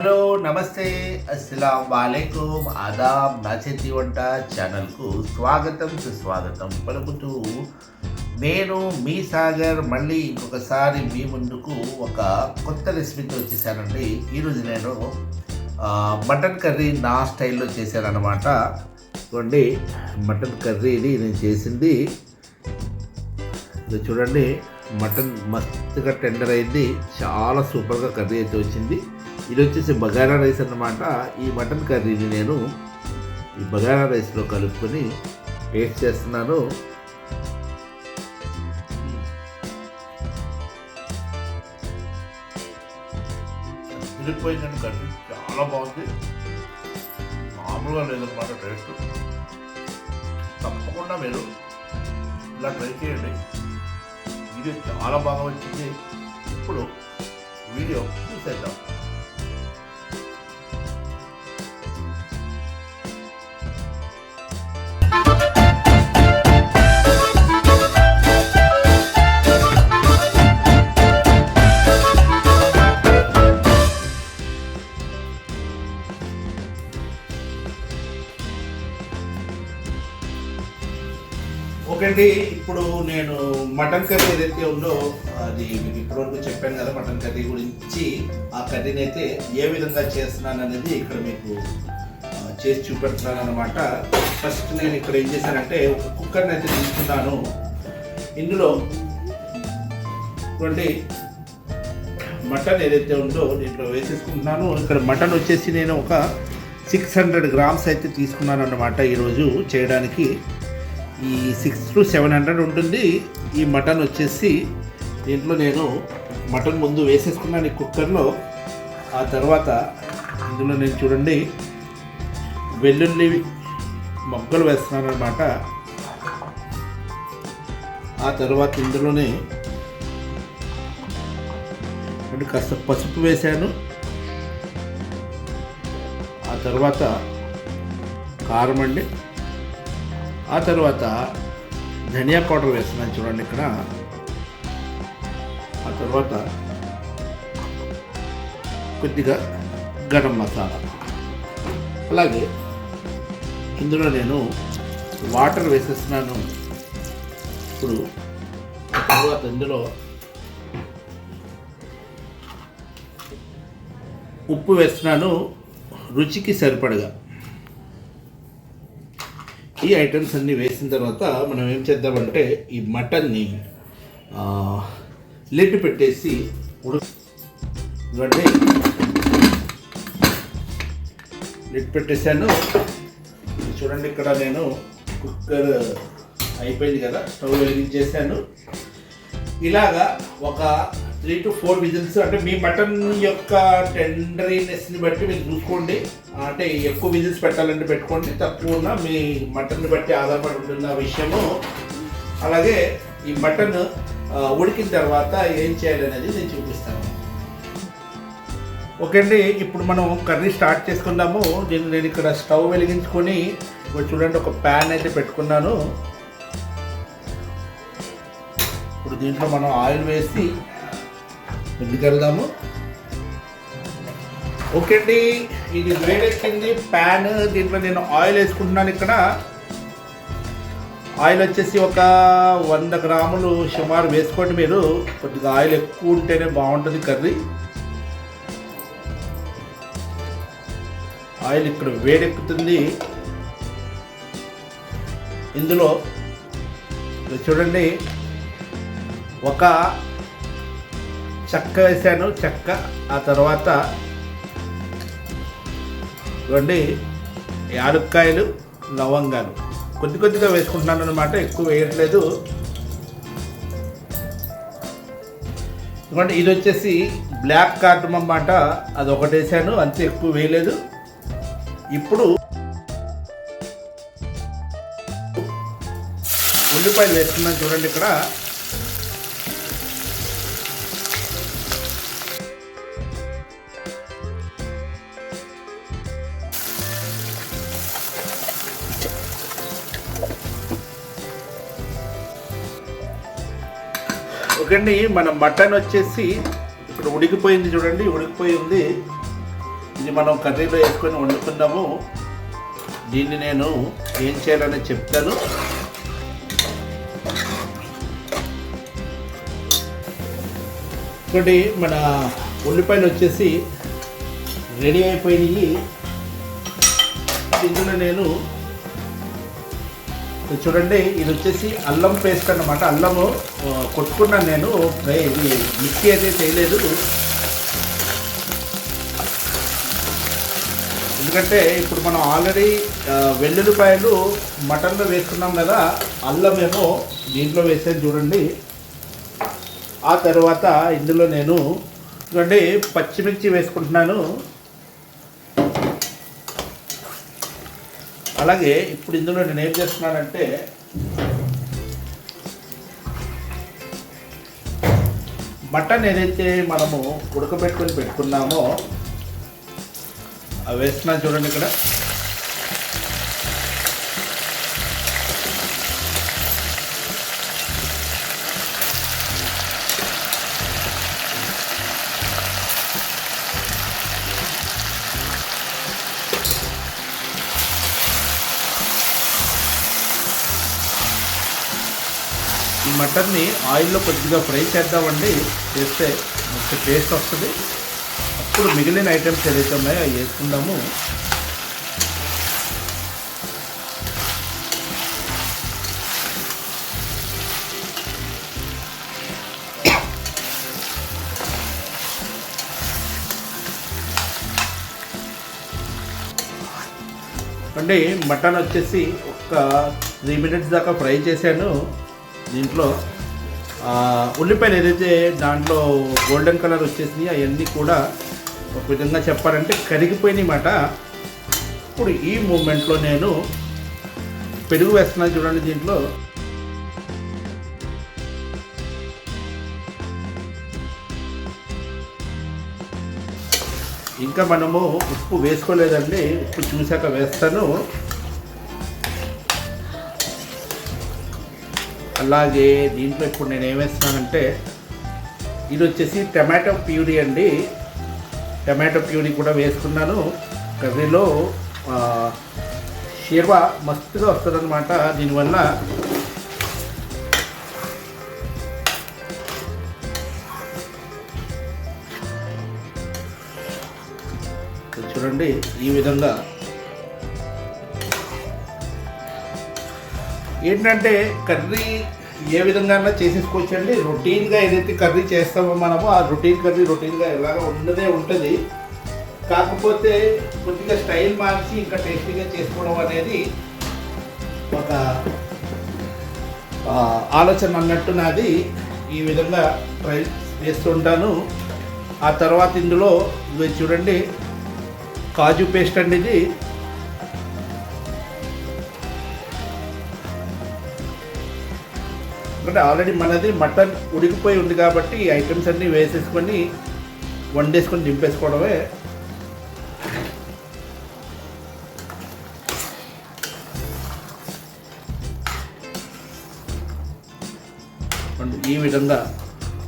Hello నమస్తే. అస్సలం వాలేకుమ్ ఆదాబ్ నా చేతి వంట ఛానల్కు స్వాగతం సుస్వాగతం పలుకుతూ నేను మీ సాగర్. మళ్ళీ ఇంకొకసారి మీ ముందుకు ఒక కొత్త రెసిపీతో వచ్చేసానండి. ఈరోజు నేను మటన్ కర్రీ నా స్టైల్లో చేశానన్నమాట. చూడండి మటన్ కర్రీని నేను చేసింది. ఇది చూడండి మటన్ మస్తుగా టెండర్ అయింది. చాలా సూపర్గా కర్రీ అయితే వచ్చింది. ఇది వచ్చేసి బగారా రైస్ అన్నమాట. ఈ మటన్ కర్రీని నేను ఈ బగారా రైస్లో కలుపుకొని టేస్ట్ చేస్తున్నాను. తిరిగిపోయిందండి కర్రీ. చాలా బాగుంది. మామూలుగా లేదన్నమాట టేస్ట్. తప్పకుండా మీరు ఇలా ట్రై చేయండి. వీడియో చాలా బాగా వచ్చింది. ఇప్పుడు వీడియో చూసేద్దాం. ఓకే ఇప్పుడు నేను మటన్ కర్రీ ఏదైతే ఉందో అది ఇప్పటివరకు చెప్పాను కదా మటన్ కర్రీ గురించి ఆ కర్రీని అయితే ఏ విధంగా చేస్తున్నాను అనేది ఇక్కడ మీకు చేసి చూపెడుతున్నాను అనమాట ఫస్ట్ నేను ఇక్కడ ఏం చేశానంటే ఒక కుక్కర్ని అయితే తీసుకున్నాను. ఇందులో చూడండి మటన్ ఏదైతే ఉందో దీంట్లో వేసేసుకుంటున్నాను. ఇక్కడ మటన్ వచ్చేసి నేను ఒక సిక్స్ హండ్రెడ్ గ్రామ్స్ అయితే తీసుకున్నాను అన్నమాట ఈరోజు చేయడానికి. ఈ సిక్స్ టు సెవెన్ హండ్రెడ్ ఉంటుంది. ఈ మటన్ వచ్చేసి దీంట్లో నేను మటన్ ముందు వేసేసుకున్నాను ఈ కుక్కర్లో. ఆ తర్వాత ఇందులో నేను చూడండి వెల్లుల్లి మొగ్గలు వేస్తున్నాను అనమాట ఆ తర్వాత ఇందులోనే అంటే కాస్త పసుపు వేశాను. ఆ తర్వాత కారం అండి. ఆ తర్వాత ధనియా పౌడర్ వేస్తున్నాను చూడండి ఇక్కడ. ఆ తర్వాత కొద్దిగా గరం మసాలా. అలాగే ఇందులో నేను వాటర్ వేసేస్తున్నాను. ఇప్పుడు తర్వాత ఇందులో ఉప్పు వేస్తున్నాను. రుచికి సరిపడగా. ఈ ఐటమ్స్ అన్నీ వేసిన తర్వాత మనం ఏం చేద్దామంటే ఈ మటన్ని లిడ్ పెట్టేసి ఉడక ఇవ్వండి. లిడ్ పెట్టేశాను. చూడండి ఇక్కడ నేను కుక్కర్ అయిపోయింది కదా స్టవ్ వెలిగించేసాను ఇలాగా ఒక త్రీ టు ఫోర్ విజిల్స్ అంటే మీ మటన్ యొక్క టెండరీనెస్ని బట్టి మీరు చూసుకోండి. అంటే ఎక్కువ విజిల్స్ పెట్టాలంటే పెట్టుకోండి. తక్కువ మీ మటన్ని బట్టి ఆధారపడి ఉంటున్న విషయము. అలాగే ఈ మటన్ ఉడికిన తర్వాత ఏం చేయాలనేది నేను చూపిస్తాను. ఓకే అండి ఇప్పుడు మనం కర్రీ స్టార్ట్ చేసుకుందాము. దీన్ని నేను ఇక్కడ స్టవ్ వెలిగించుకొని ఇప్పుడు చూడండి ఒక ప్యాన్ అయితే పెట్టుకున్నాను. ఇప్పుడు దీంట్లో మనం ఆయిల్ వేసి ముందుకెళ్దాము ఓకే అండి ఇది వేడెక్కింది. ప్యాన్ దీంట్లో నేను ఆయిల్ వేసుకుంటున్నాను ఇక్కడ. ఆయిల్ వచ్చేసి ఒక వంద గ్రాములు సుమారు వేసుకోండి మీరు. కొద్దిగా ఆయిల్ ఎక్కువ ఉంటేనే బాగుంటుంది కర్రీ. ఆయిల్ ఇక్కడ వేడెక్కుతుంది. ఇందులో చూడండి ఒక చెక్క వేసాను చెక్క. ఆ తర్వాత ఇవ్వండి యాలుక్కాయలు లవంగాలు. కొద్ది కొద్దిగా వేసుకుంటున్నాను అనమాట ఎక్కువ వేయట్లేదు. ఇది వచ్చేసి బ్లాక్ కార్డమ్ అన్నమాట. అది ఒకటి వేసాను అంతే ఎక్కువ వేయలేదు. ఇప్పుడు ఉల్లిపాయలు వేసుకున్నాను చూడండి ఇక్కడ. ఓకే మన మటన్ వచ్చేసి ఇక్కడ ఉడికిపోయింది చూడండి ఉడికిపోయి ఉంది. ఇది మనం కర్రీలో వేసుకొని వండుకున్నాము దీన్ని నేను ఏం చేయాలని చెప్తాను. చూడండి మన ఉల్లిపాయలు వచ్చేసి రెడీ అయిపోయినాయి. ఇందులో నేను చూడండి ఇది వచ్చేసి అల్లం పేస్ట్ అన్నమాట. అల్లము కొట్టుకున్నాను నేను. ఇది మిక్సీ అయితే చేయలేదు. ఎందుకంటే ఇప్పుడు మనం ఆల్రెడీ వెల్లుల్లిపాయలు మటన్లో వేసుకున్నాం కదా అల్లమేమో దీంట్లో వేసేది చూడండి. ఆ తర్వాత ఇందులో నేను చూడండి పచ్చిమిర్చి వేసుకుంటున్నాను. అలాగే ఇప్పుడు ఇందులో నేను ఏం చేస్తున్నానంటే మటన్ ఏదైతే మనము ఉడకబెట్టుకొని పెట్టుకున్నామో అవి వేస్తున్నాను చూడండి ఇక్కడ. ఈ మటన్ని ఆయిల్లో కొద్దిగా ఫ్రై చేద్దామండి. చేస్తే మంచి టేస్ట్ వస్తుంది. అప్పుడు మిగిలిన ఐటమ్స్ ఏదైతే ఉన్నాయో అవి వేసుకుందాము. అంటే మటన్ వచ్చేసి ఒక త్రీ మినిట్స్ దాకా ఫ్రై చేశాను. దీంట్లో ఉల్లిపాయలు ఏదైతే దాంట్లో గోల్డెన్ కలర్ వచ్చేసినాయి అవన్నీ కూడా ఒక విధంగా చెప్పాలంటే కరిగిపోయినాయి మాట. ఇప్పుడు ఈ మూమెంట్లో నేను పెరుగు వేస్తున్నాను చూడండి దీంట్లో. ఇంకా మనము ఉప్పు వేసుకోలేదండి ఉప్పు చూశాక వేస్తాను. అలాగే దీంట్లో ఇప్పుడు నేను ఏమేస్తున్నానంటే ఇది వచ్చేసి టమాటో ప్యూరీ అండి. టమాటో ప్యూరీ కూడా వేసుకున్నాను. కర్రీలో ఆ, మస్తుగా వస్తుందన్నమాట. దీనివల్ల చూడండి ఈ విధంగా ఏంటంటే కర్రీ ఏ విధంగా చేసేసుకోవచ్చు అండి రొటీన్గా ఏదైతే కర్రీ చేస్తామో మనము ఆ రొటీన్ కర్రీ రొటీన్గా ఎలాగ ఉన్నదే ఉంటుంది. కాకపోతే కొద్దిగా స్టైల్ మార్చి ఇంకా టేస్టీగా చేసుకోవడం అనేది ఒక ఆలోచన అన్నట్టు నాది. ఈ విధంగా ట్రై చేస్తుంటాను. ఆ తర్వాత ఇందులో ఇవి చూడండి. కాజు పేస్ట్ అండి ఇది. ఎందుకంటే ఆల్రెడీ మనది మటన్ ఉడికిపోయి ఉంది కాబట్టి ఈ ఐటమ్స్ అన్నీ వేసేసుకొని వండేసుకొని దింపేసుకోవడమే. ఈ విధంగా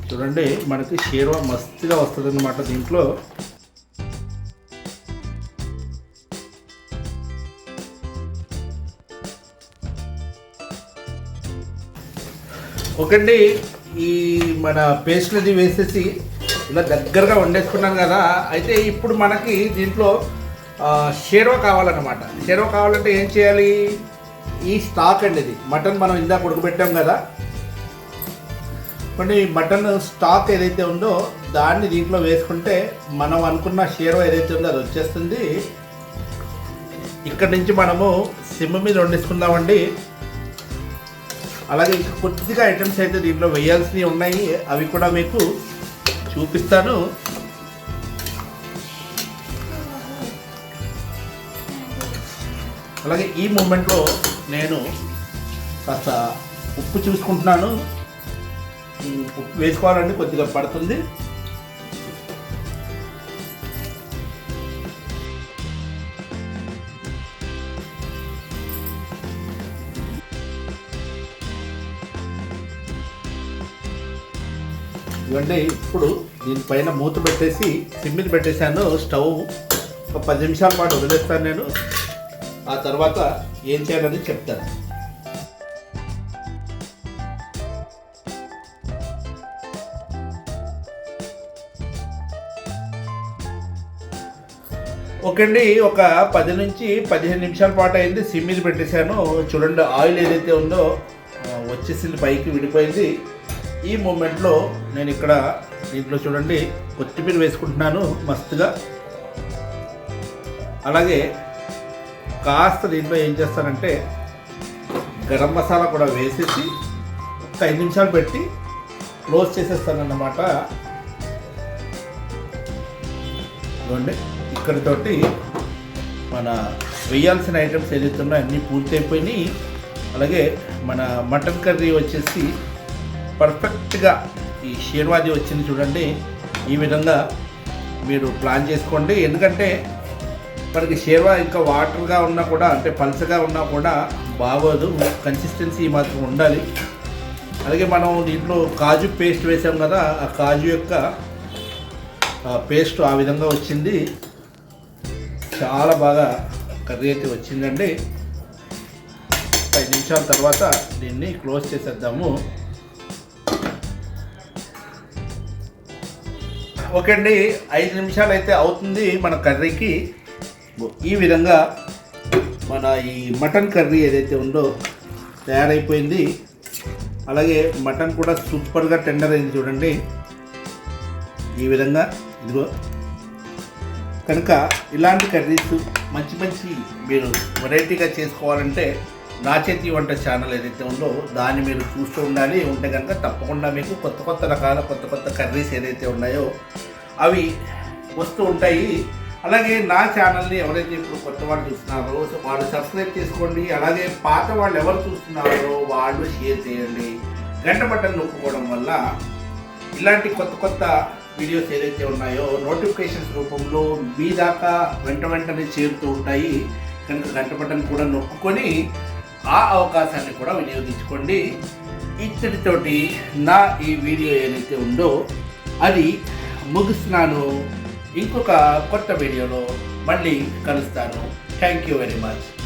చూడండి మనకి షేర్వా మస్తుగా వస్తుంది అన్నమాట దీంట్లో. ఒకండి ఈ మన పేస్ట్ అది వేసేసి ఇలా దగ్గరగా వండేసుకున్నాను కదా అయితే ఇప్పుడు మనకి దీంట్లో షేర్వా కావాలన్నమాట. షేర్వా కావాలంటే ఏం చేయాలి? ఈ స్టాక్ అండి ఇది. మటన్ మనం ఇందాక ఉడకబెట్టాం కదా. కొన్ని మటన్ స్టాక్ ఏదైతే ఉందో దాన్ని దీంట్లో వేసుకుంటే మనం అనుకున్న షేర్వా ఏదైతే ఉందో అది వచ్చేస్తుంది. ఇక్కడ నుంచి మనము సిమ్ మీద వండేసుకుందామండి. అలాగే ఇంకా కొద్దిగా ఐటమ్స్ అయితే దీంట్లో వేయాల్సినవి ఉన్నాయి. అవి కూడా మీకు చూపిస్తాను. అలాగే ఈ మూమెంట్లో నేను కాస్త ఉప్పు చూసుకుంటున్నాను. ఉప్పు వేసుకోవాలంటే కొద్దిగా పడుతుంది. చూడండి. ఇప్పుడు దీనిపైన మూత పెట్టేసి సిమ్మిది పెట్టేశాను. స్టవ్ ఒక పది నిమిషాల పాటు వదిలేస్తాను నేను. ఆ తర్వాత ఏం చేయాలని చెప్తాను. ఓకే అండి. ఒక పది నుంచి పదిహేను నిమిషాల పాటు అయింది. సిమ్ మీద పెట్టేశాను. చూడండి ఆయిల్ ఏదైతే ఉందో వచ్చేసింది పైకి విడిపోయింది. ఈ మూమెంట్లో నేను ఇక్కడ దీంట్లో చూడండి కొత్తిమీర వేసుకుంటున్నాను మస్తుగా. అలాగే కాస్త దీంట్లో ఏం చేస్తానంటే గరం మసాలా కూడా వేసేసి ఒక ఐదు నిమిషాలు పెట్టి క్లోజ్ చేసేస్తానన్నమాట. చూడండి ఇక్కడితోటి మన వేయాల్సిన ఐటమ్స్ ఏదైతే ఉన్నాయో అన్నీ పూర్తయిపోయినాయి. అలాగే మన మటన్ కర్రీ వచ్చేసి పర్ఫెక్ట్గా ఈ షేర్వాది వచ్చింది చూడండి. ఈ విధంగా మీరు ప్లాన్ చేసుకోండి. ఎందుకంటే మనకి షేర్వా ఇంకా వాటర్గా ఉన్నా కూడా అంటే పల్చగా ఉన్నా కూడా బాగోదు. కన్సిస్టెన్సీ మాత్రం ఉండాలి. అలాగే మనం దీంట్లో కాజు పేస్ట్ వేసాం కదా ఆ కాజు యొక్క పేస్ట్ ఆ విధంగా వచ్చింది. చాలా బాగా కర్రీ అయితే వచ్చిందండి. పది నిమిషాల తర్వాత దీన్ని క్లోజ్ చేసేద్దాము. ఓకే అండి ఐదు నిమిషాలు అయితే అవుతుంది మన కర్రీకి. ఈ విధంగా మన ఈ మటన్ కర్రీ ఏదైతే ఉందో తయారైపోయింది. అలాగే మటన్ కూడా సూపర్గా టెండర్ అయింది చూడండి. ఈ విధంగా ఇదిగో. కనుక ఇలాంటి కర్రీస్ మంచి మంచి మీరు వెరైటీగా చేసుకోవాలంటే నా చేతి వంట ఛానల్ ఏదైతే ఉందో దాన్ని మీరు చూస్తూ ఉండాలి. ఉంటే కనుక తప్పకుండా మీకు కొత్త కొత్త రకాల కొత్త కొత్త కర్రీస్ ఏదైతే ఉన్నాయో అవి వస్తూ ఉంటాయి. అలాగే నా ఛానల్ని ఎవరైతే ఇప్పుడు కొత్త వాళ్ళు చూస్తున్నారో వాళ్ళు సబ్స్క్రైబ్ చేసుకోండి. అలాగే పాత వాళ్ళు ఎవరు చూస్తున్నారో వాళ్ళు షేర్ చేయండి. గంట బటన్ నొక్కుకోవడం వల్ల ఇలాంటి కొత్త కొత్త వీడియోస్ ఏదైతే ఉన్నాయో నోటిఫికేషన్స్ రూపంలో మీ దాకా వెంట వెంటనే చేరుతూ ఉంటాయి. కనుక గంట బటన్ కూడా నొక్కుని ఆ అవకాశాన్ని కూడా వినియోగించుకోండి. ఇచ్చటితోటి నా ఈ వీడియో ఏదైతే ఉందో అది ముగిస్తున్నాను. ఇంకొక కొత్త వీడియోలో మళ్ళీ కలుస్తాను. Thank you very much